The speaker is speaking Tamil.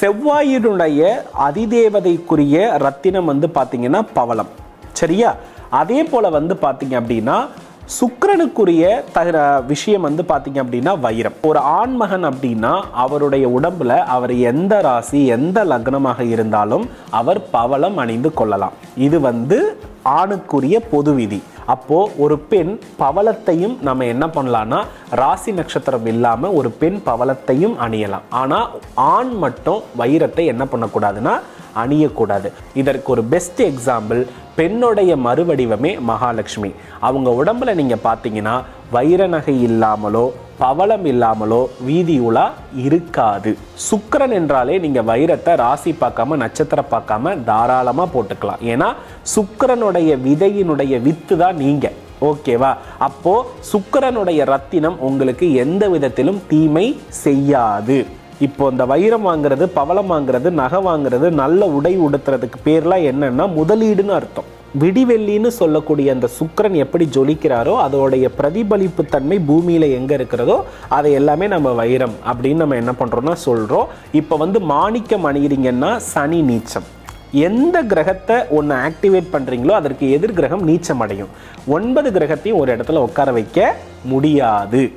செவ்வாயினுடைய அதிதேவதைக்குரிய ரத்தினம் வந்து பார்த்தீங்கன்னா பவளம். சரியா? அதே போல் வந்து பார்த்தீங்க அப்படின்னா சுக்கிரனுக்குரிய தகுற விஷயம் வந்து பார்த்தீங்க அப்படின்னா வைரம். ஒரு ஆண்மகன் அப்படின்னா அவருடைய உடம்புல அவர் எந்த ராசி எந்த லக்னமாக இருந்தாலும் அவர் பவளம் அணிந்து கொள்ளலாம். இது வந்து ஆணுக்குரிய பொது விதி. அப்போ ஒரு பெண் பவளத்தையும் நம்ம என்ன பண்ணலாம்னா ராசி நட்சத்திரம் இல்லாம ஒரு பெண் பவளத்தையும் அணியலாம். ஆனா ஆண் மட்டும் வைரத்தை என்ன பண்ணக்கூடாதுன்னா அணியக்கூடாது. இதற்கு ஒரு பெஸ்ட் எக்ஸாம்பிள் பெண்ணுடைய மறுவடிவமே மகாலட்சுமி. அவங்க உடம்புல நீங்க பார்த்தீங்கன்னா வைர நகை இல்லாமலோ பவளம் இல்லாமலோ வீதி உலா இருக்காது. சுக்கரன் என்றாலே நீங்கள் வைரத்தை ராசி பார்க்காம நட்சத்திரம் பார்க்காம தாராளமாக போட்டுக்கலாம். ஏன்னா சுக்கரனுடைய விதையினுடைய வித்து தான் நீங்கள் ஓகேவா? அப்போ சுக்கிரனுடைய ரத்தினம் உங்களுக்கு எந்த விதத்திலும் தீமை செய்யாது. இப்போ இந்த வைரம் வாங்குறது பவளம் வாங்குறது நகை வாங்குறது நல்ல உடை உடுத்துறதுக்கு பேர்லாம் என்னன்னா முதலீடுன்னு அர்த்தம். விடிவெள்ளின்னு சொல்லக்கூடிய அந்த சுக்கிரன் எப்படி ஜொலிக்கிறாரோ அதோடைய பிரதிபலிப்பு தன்மை பூமியில் எங்கே இருக்கிறதோ அதை எல்லாமே நம்ம வைரம் அப்படின்னு நம்ம என்ன பண்ணுறோம்னா சொல்கிறோம் இப்போ வந்து மாணிக்கம் அணிகிறீங்கன்னா சனி நீச்சம். எந்த கிரகத்தை ஒன்று ஆக்டிவேட் பண்ணுறீங்களோ அதற்கு எதிர் கிரகம் நீச்சம் அடையும். ஒன்பது கிரகத்தையும் ஒரு இடத்துல உட்கார வைக்க முடியாது.